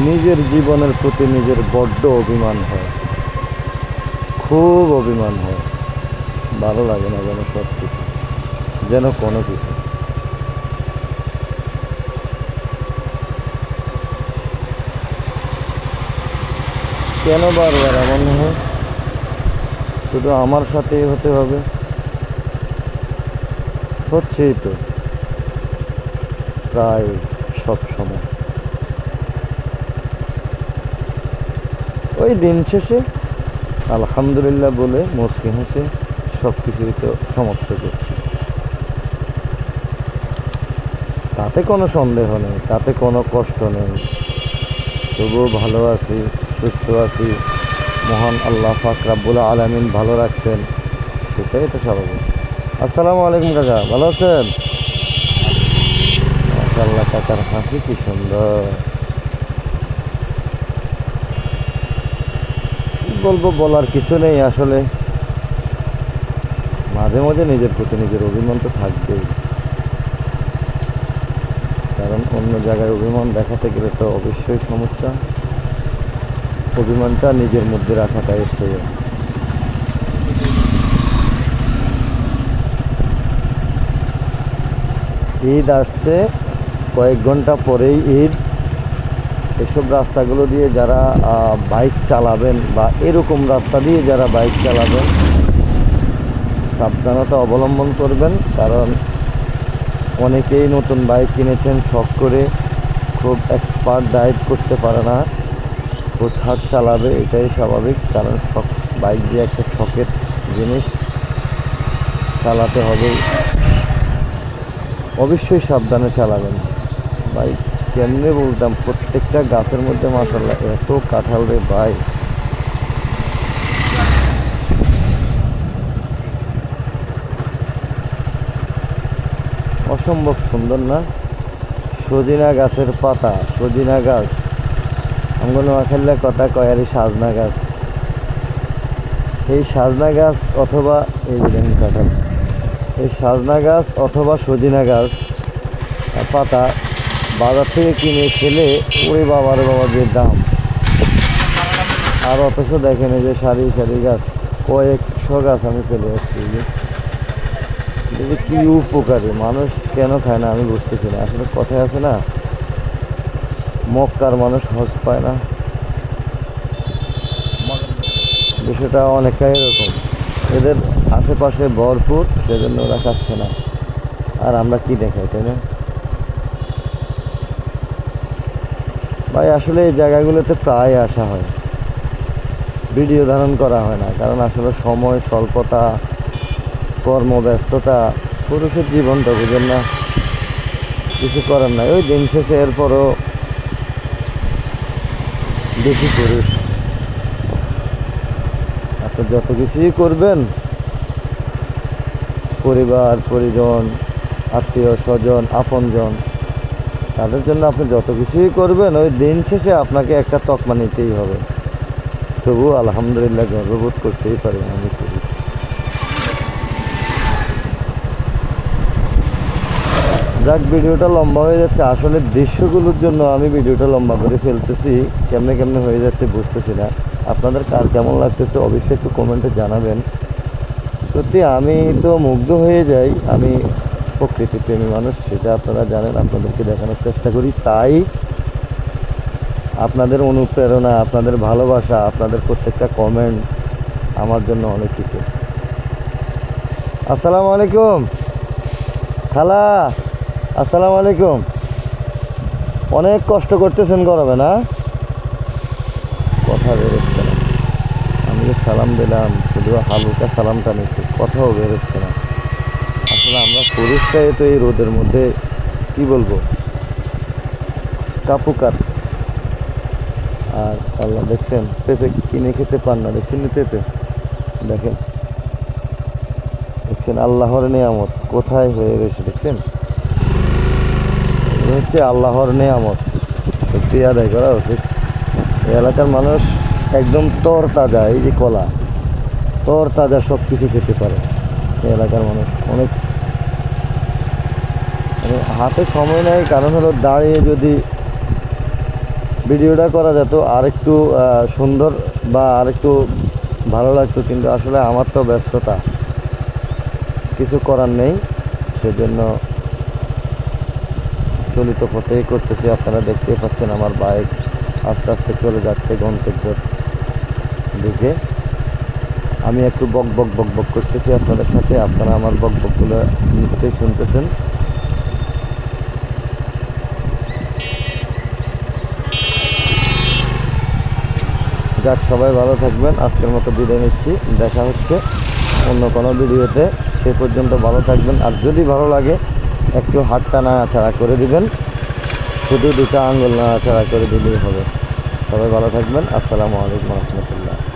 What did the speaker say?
নিজের জীবনের প্রতি নিজের বড্ড অভিমান হয়। খুব অভিমান হয়। ভালো লাগে না যেন সব কিছু যেন কোনো কিছু। কেন বারবার এমন হয়? শুধু আমার সাথেই হতে হবে? হচ্ছেই তো। প্রায় সব সময়। ওই দিন শেষে আলহামদুলিল্লাহ বলে মুসকি হেসে সব কিছুই তো সমাপ্ত করছি। তাতে কোনো সন্দেহ নেই, তাতে কোনো কষ্ট নেই। তবুও ভালো আছি, সুস্থ আছি, মহান আল্লাহ ফাক রাব্বুল আলামিন ভালো রাখছেন, সেটাই তো স্বাভাবিক। আসসালামু আলাইকুম কাকা, ভালো আছেন? মাশাআল্লাহ কাকার হাসি কি সুন্দর। বলব, বলার কিছু নেই আসলে। মাঝে মাঝে নিজের প্রতি নিজের অভিমান তো থাকবেই। কারণ অন্য জায়গায় অভিমান দেখাতে গেলে তো অবশ্যই সমস্যা। অভিমানটা নিজের মধ্যে রাখাটাই শ্রেয় ঈদ আসছে, কয়েক ঘণ্টা পরেই ঈদ। এসব রাস্তাগুলো দিয়ে যারা বাইক চালাবেন বা এরকম রাস্তা দিয়ে যারা বাইক চালাবেন, সাবধানতা অবলম্বন করবেন। কারণ অনেকেই নতুন বাইক কিনেছেন, শখ করে খুব এক্সপার্ট ড্রাইভ করতে পারে না। হুটহাট চালাবে, এটাই স্বাভাবিক। কারণ শখ, বাইক দিয়ে একটা শখের জিনিস চালাতে হবে অবশ্যই সাবধানে চালাবেন। বাইক কেমনে বলতাম, প্রত্যেকটা গাছের মধ্যে মাসাল্লাহ এত কাঁঠাল রে ভাই। অসম্ভব সুন্দর না? সজিনা গাছের পাতা, সজিনা গাছ। আমগুলো নোয়াখালীর কথা কয়, আর সাজনা গাছ। এই সাজনা গাছ অথবা এই কাঁঠাল। এই সাজনা গাছ অথবা সজিনা গাছ পাতা বাজার থেকে কিনে খেলে ওরে বাবার বাবা, যে দাম। আর অথচ দেখেন যে সারি সারি গাছ, কয়েকশো গাছ আমি ফেলে যাচ্ছি যে কি উপকারী, মানুষ কেন খায় না আমি বুঝতেছি না। আসলে কথায় আছে না, মক্কার মানুষ হজ পায় না। বিষয়টা অনেকটাই এরকম। এদের আশেপাশে ভরপুর, সেজন্য ওরা খাচ্ছে না। আর আমরা কি দেখাই, তাই না? ভাই, আসলে এই জায়গাগুলোতে প্রায় আসা হয়। ভিডিও ধারণ করা হয় না, কারণ আসলে সময়, স্বল্পতা, কর্মব্যস্ততা, পুরুষের জীবন তো, বুঝেন না? কিছু করার নাই। ওই দিন শেষে এরপরও বেশি পুরুষ। আপনি যত কিছুই করবেন, পরিবার, পরিজন, আত্মীয়, স্বজন, আপনজন তাদের জন্য আপনি যত কিছুই করবেন, ওই দিন শেষে আপনাকে একটা তকমা নিতেই হবে। তবু আলহামদুলিল্লাহ গর্ববোধ করতেই পারি আমি পুরুষ যাক, ভিডিওটা লম্বা হয়ে যাচ্ছে। আসলে দৃশ্যগুলোর জন্য আমি ভিডিওটা লম্বা করে ফেলতেছি। কেমনে কেমনে হয়ে যাচ্ছে বুঝতেছি না। আপনাদের কার কেমন লাগতেছে অবশ্যই একটু কমেন্টে জানাবেন। সত্যি আমি তো মুগ্ধ হয়ে যাই। আমি প্রকৃতি প্রেমী মানুষ, সেটা আপনারা জানেন, আপনাদেরকে দেখানোর চেষ্টা করি। তাই আপনাদের অনুপ্রেরণা, আপনাদের ভালোবাসা, আপনাদের প্রত্যেকটা কমেন্ট আমার জন্য অনেক কিছু। আসসালামু আলাইকুম। খালা, আসসালামু আলাইকুম। অনেক কষ্ট করতেছেন গরমে, না? কথা বেরোচ্ছে না। আমি সালাম দিলাম, শুধু হালুকা সালামটা নিচ্ছি, কথাও বেরোচ্ছে আসলে আমরা পুরুষরাই তো এই রোদের মধ্যে, কি বলব? কাপুকাত। আর আল্লাহ দেখছেন, পেঁপে কিনে খেতে পান না, দেখছেন পেঁপে? দেখেন। দেখছেন আল্লাহর নিয়ামত, কোথায় হয়ে রয়েছে দেখছেন? হচ্ছে আল্লাহর নিয়ামত। সত্যি আদায় করা উচিত। এই এলাকার মানুষ একদম তর তাজা এই যে কলা তর তাজা সব কিছু খেতে পারে। এলাকার মানুষ অনেক হাতে সময় নেয় কারণ হলো দাঁড়িয়ে যদি ভিডিওটা করা যেত আর একটু সুন্দর বা আর একটু ভালো লাগতো, কিন্তু আসলে আমার তো ব্যস্ততা। কিছু করার নেই, সেজন্য চলিত পথেই করতেছি। আপনারা দেখতেই পাচ্ছেন আমার বাইক আস্তে আস্তে চলে যাচ্ছে গন্তব্যের দিকে। আমি একটু বক বক বক বক করতেছি আপনাদের সাথে, আপনারা আমার বক বকগুলো নিশ্চয়ই শুনতেছেন। যাক, সবাই ভালো থাকবেন। আজকের মতো বিদায় নিচ্ছি। দেখা হচ্ছে অন্য কোনো ভিডিওতে। সে পর্যন্ত ভালো থাকবেন। আর যদি ভালো লাগে, একটু হাতটা নাড়াচাড়া করে দিবেন। শুধু দুটো আঙ্গুল নাড়াচাড়া করে দিলেই হবে। সবাই ভালো থাকবেন। আসসালামু আলাইকুম রহমতুল্লাহ।